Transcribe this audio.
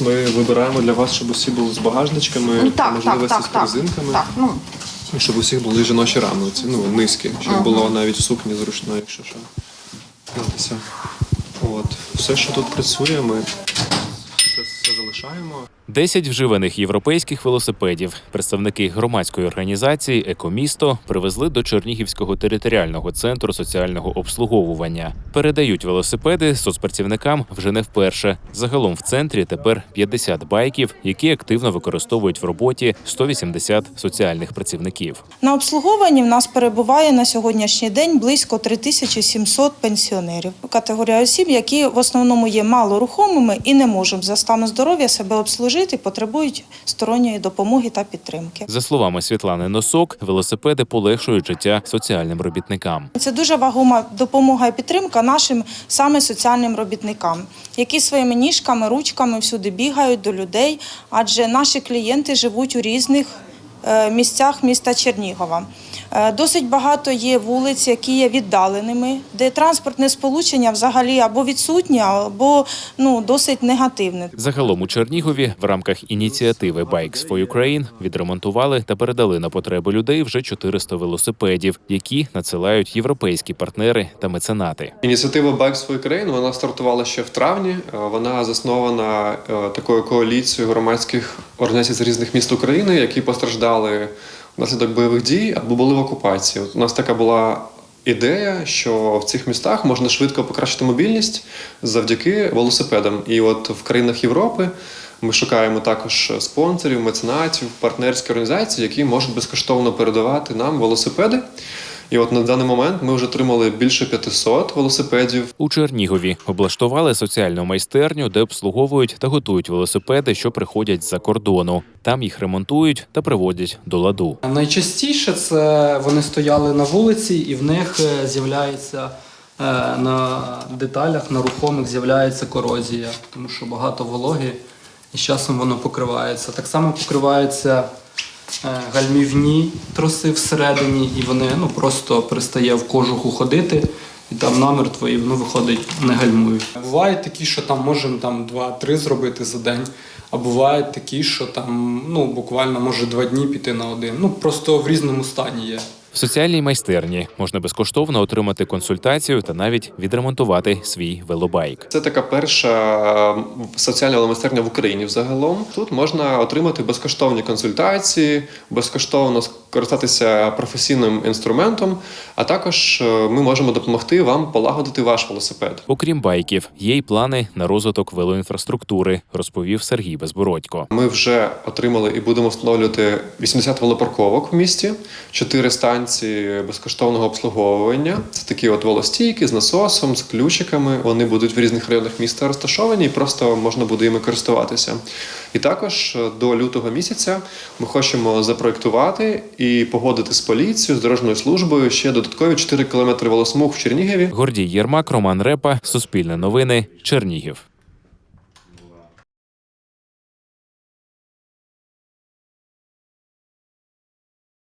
Ми вибираємо для вас, щоб усі були з багажничками, Ну, так, можливо, так, з так, корзинками, Так, ну, і щоб усіх були жіночі рамниці, ну, низькі, щоб було навіть в сукні зручно, якщо що. Все, що тут працює, ми залишаємо. 10 вживаних європейських велосипедів представники громадської організації Екомісто привезли до Чернігівського територіального центру соціального обслуговування. Передають велосипеди соцпрацівникам вже не вперше. Загалом в центрі тепер 50 байків, які активно використовують в роботі 180 соціальних працівників. На обслуговуванні в нас перебуває на сьогоднішній день близько 3700 пенсіонерів. Категорія осіб, які в основному є малорухомими і не можуть за стану здоров'я себе обслужити, потребують сторонньої допомоги та підтримки. За словами Світлани Носок, велосипеди полегшують життя соціальним робітникам. Це дуже вагома допомога і підтримка нашим саме соціальним робітникам, які своїми ніжками, ручками всюди бігають до людей, адже наші клієнти живуть у різних е, місцях міста Чернігова. Е, Досить багато є вулиць, які є віддаленими, де транспортне сполучення взагалі або відсутнє, або ну досить негативне. Загалом у Чернігові в рамках ініціативи Bikes for Ukraine відремонтували та передали на потреби людей вже 400 велосипедів, які надсилають європейські партнери та меценати. Ініціатива Bikes for Ukraine, вона стартувала ще в травні. Е, Вона заснована е, такою коаліцією громадських організацій з різних міст України, які постраждали внаслідок бойових дій або були в окупації. От у нас така була ідея, що в цих містах можна швидко покращити мобільність завдяки велосипедам. І от в країнах Європи ми шукаємо також спонсорів, меценатів, партнерські організації, які можуть безкоштовно передавати нам велосипеди. І от на даний момент ми вже отримали більше 500 велосипедів. У Чернігові облаштували соціальну майстерню, де обслуговують та готують велосипеди, що приходять з-за кордону. Там їх ремонтують та приводять до ладу. Найчастіше це вони стояли на вулиці, і в них е, з'являється е, на деталях, на рухомих з'являється корозія, тому що багато вологи, і з часом воно покривається. Так само покриваються е, гальмівні троси всередині, і вони ну, просто перестає в кожуху ходити. І там намертво, твої воно виходить не гальмує. Бувають такі, що там можемо там 2-3 зробити за день, а бувають такі, що там ну буквально може два дні піти на один. Ну просто в різному стані є. В соціальній майстерні можна безкоштовно отримати консультацію та навіть відремонтувати свій велобайк. Це така перша соціальна веломайстерня в Україні взагалом. Тут можна отримати безкоштовні консультації, безкоштовно скористатися професійним інструментом, а також е, ми можемо допомогти вам полагодити ваш велосипед. Окрім байків, є й плани на розвиток велоінфраструктури, розповів Сергій Безбородько. Ми вже отримали і будемо встановлювати 80 велопарковок в місті, 4 станції безкоштовного обслуговування. Це такі от велостійки з насосом, з ключиками. Вони будуть в різних районах міста розташовані, і просто можна буде іми користуватися. І також е, до лютого місяця ми хочемо запроектувати і погодити з поліцією, з дорожньою службою ще додаткові 4 кілометри велосмуг в Чернігові. Гордій Єрмак, Роман Репа, Суспільне новини, Чернігів.